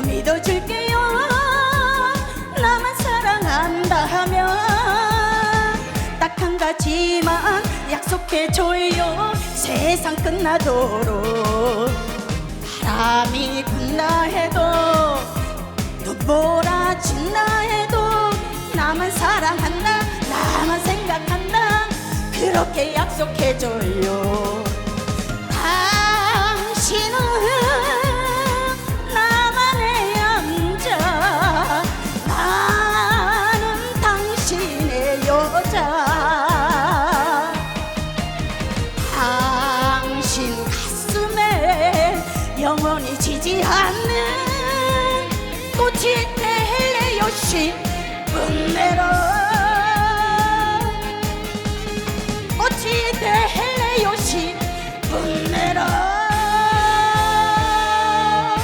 또 믿어줄게요. 나만 사랑한다 하면 딱 한 가지만 약속해줘요. 세상 끝나도록 바람이 분다 해도 눈보라 진다 해도 나만 사랑한다 나만 생각한다. 그렇게 약속해줘요 영원히 지지 않는 꽃이 될래요 신분내로. 꽃이 될